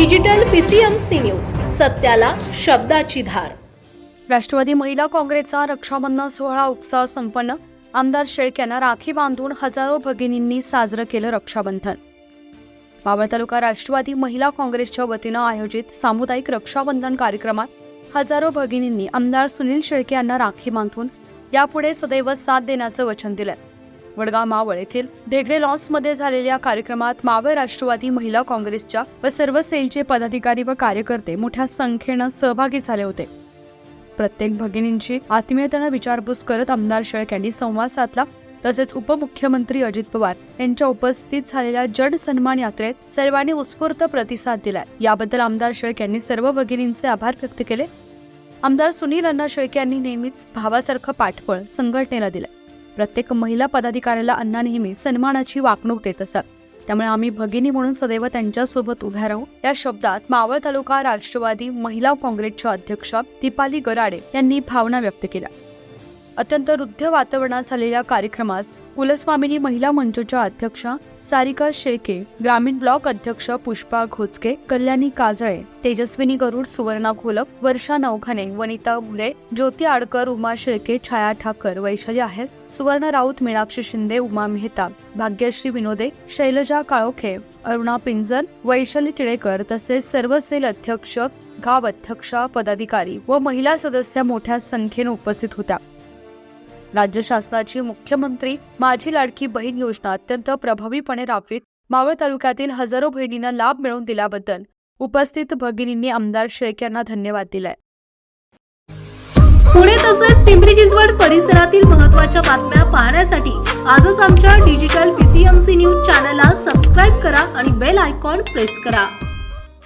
Digital PCMC news सत्याला शब्दाची धार. राष्ट्रवादी महिला काँग्रेसचा रक्षाबंधन सोहळा उत्साह संपन्न. आमदार शेळक यांना राखी बांधून हजारो भगिनींनी साजरं केलं रक्षाबंधन. बाबळ तालुका राष्ट्रवादी महिला काँग्रेसच्या वतीनं आयोजित सामुदायिक रक्षाबंधन कार्यक्रमात हजारो भगिनींनी आमदार सुनील शेळके यांना राखी बांधून यापुढे सदैव साथ देण्याचं वचन दिलं. वडगाव मावळ येथील ढेगडे लॉन्समध्ये झालेल्या कार्यक्रमात मावळ राष्ट्रवादी महिला काँग्रेसच्या व सर्व सेलचे पदाधिकारी व कार्यकर्ते मोठ्या संख्येनं सहभागी झाले होते. प्रत्येक भगिनींची आत्मीयतेनं विचारपूस करत आमदार शेळक यांनी संवाद साधला. तसेच उपमुख्यमंत्री अजित पवार यांच्या उपस्थित झालेल्या जड सन्मान यात्रेत सर्वांनी उत्स्फूर्त प्रतिसाद दिलाय. याबद्दल आमदार शेळके यांनी सर्व भगिनींचे आभार व्यक्त केले. आमदार सुनील अण्णा शेळके यांनी नेहमीच भावासारखं पाठबळ संघटनेला दिलं प्रत्येक महिला पदाधिकाऱ्याला अण्णा नेहमी सन्मानाची वागणूक देत असत. त्यामुळे आम्ही भगिनी म्हणून सदैव त्यांच्यासोबत उभ्या राहू. या शब्दात मावळ तालुका राष्ट्रवादी महिला काँग्रेसच्या अध्यक्षा दीपाली गराडे यांनी भावना व्यक्त केल्या. अत्यंत रुद्ध वातावरणात झालेल्या कार्यक्रमास कुलस्वामिनी महिला मंचच्या अध्यक्षा सारिका शेळके ग्रामीण ब्लॉक अध्यक्ष पुष्पा घोचके कल्याणी काजळे तेजस्विनी गरुड सुवर्णा घोलप वर्षा नवखाने वनिता भुले ज्योती आडकर उमा शेळके छाया ठाकर वैशाली आहेर सुवर्ण राऊत मीनाक्षी शिंदे उमा मेहता भाग्यश्री विनोदे शैलजा काळोखे अरुणा पिंजर वैशाली टिळेकर तसेच सर्व सेल अध्यक्ष गाव अध्यक्षा पदाधिकारी व महिला सदस्य मोठ्या संख्येने उपस्थित होत्या. राज्य शासनाची मुख्यमंत्री माझी लाडकी बहीण योजना अत्यंत प्रभावीपणे राबवीत मावळ तालुक्यातील हजारो बहिणींना लाभ मिळवून दिल्याबद्दल उपस्थित भगिनींनी आमदार शेळके यांना धन्यवाद दिलाय. पुणे तसेच पिंपरी चिंचवड परिसरातील महत्त्वाच्या बातम्या पाहण्यासाठी आजच आमच्या डिजिटल पीसीएमसी न्यूज चॅनलला सबस्क्राईब करा आणि बेल आयकॉन प्रेस करा.